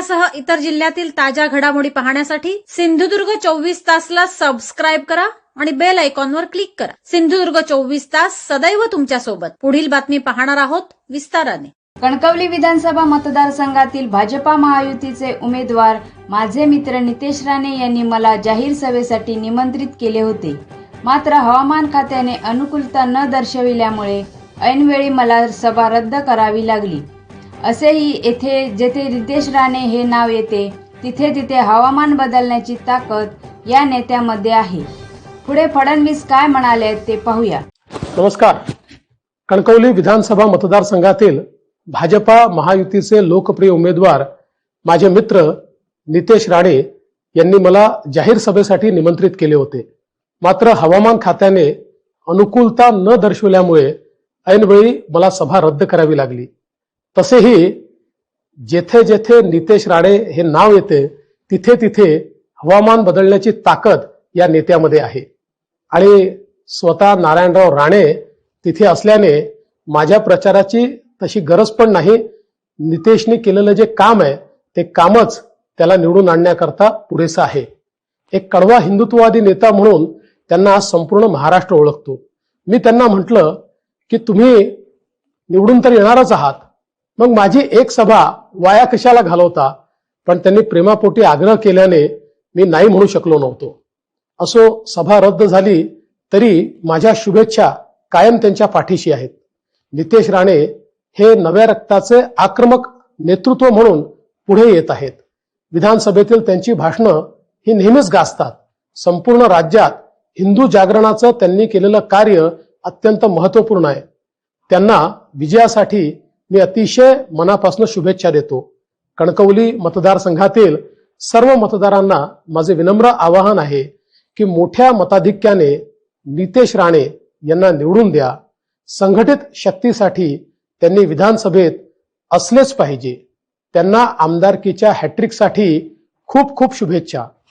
जिल्ह्यासह इतर जिल्ह्यातील ताज्या घडामोडी पाहण्यासाठी सिंधुदुर्ग चोवीस तासला सबस्क्राईब करा आणि बेल आयकॉनवर क्लिक करा. सिंधुदुर्ग चोवीस तास सदैव तुमच्यासोबत पुढील बातमी पाहणार आहोत विस्ताराने. कणकवली विधानसभा मतदारसंघातील भाजपा महायुतीचे उमेदवार माझे मित्र नितेश राणे यांनी मला जाहीर सभेसाठी निमंत्रित केले होते. मात्र हवामान खात्याने अनुकूलता न दर्शविल्यामुळे ऐनवेळी मला सभा रद्द करावी लागली. असेही येथे जेथे रितेश राणे हे नाव येते तिथे तिथे हवामान बदलण्याची ताकद या नेत्यामध्ये आहे. पुढे फडणवीस काय म्हणाले ते पाहूया. नमस्कार. कणकवली विधानसभा मतदारसंघातील भाजपा महायुतीचे लोकप्रिय उमेदवार माझे मित्र नितेश राणे यांनी मला जाहीर सभेसाठी निमंत्रित केले होते. मात्र हवामान खात्याने अनुकूलता न दर्शवल्यामुळे ऐनवेळी मला सभा रद्द करावी लागली. तसेही जेथे जेथे नितेश राणे हे नाव येते तिथे तिथे हवामान बदलण्याची ताकद या नेत्यामध्ये आहे. आणि स्वतः नारायणराव राणे तिथे असल्याने माझ्या प्रचाराची तशी गरज पण नाही. नितेशने केलेलं जे काम आहे ते कामच त्याला निवडून आणण्याकरता पुरेसं आहे. एक कडवा हिंदुत्ववादी नेता म्हणून त्यांना आज संपूर्ण महाराष्ट्र ओळखतो. मी त्यांना म्हटलं की तुम्ही निवडून तर येणारच आहात मग माझी एक सभा वाया कशाला घालवता? पण त्यांनी प्रेमापोटी आग्रह केल्याने मी नाही म्हणू शकलो नव्हतो. असो सभा रद्द झाली तरी माझ्या शुभेच्छा कायम त्यांच्या पाठीशी आहेत. नितेश राणे हे नव्या रक्ताचे आक्रमक नेतृत्व म्हणून पुढे येत आहेत. विधानसभेतील त्यांची भाषणं ही नेहमीच गाजतात. संपूर्ण राज्यात हिंदू जागरणाचं त्यांनी केलेलं कार्य अत्यंत महत्त्वपूर्ण आहे. त्यांना विजयासाठी मी अतिशय मनापासून शुभेच्छा देतो. कणकवली मतदारसंघातील सर्व मतदारांना माझे विनम्र आवाहन आहे की मोठ्या मताधिक्याने नितेश राणे यांना निवडून द्या. संघटित शक्तीसाठी त्यांनी विधानसभेत असलेच पाहिजे. त्यांना आमदारकीच्या हॅट्रिकसाठी खूप खूप शुभेच्छा.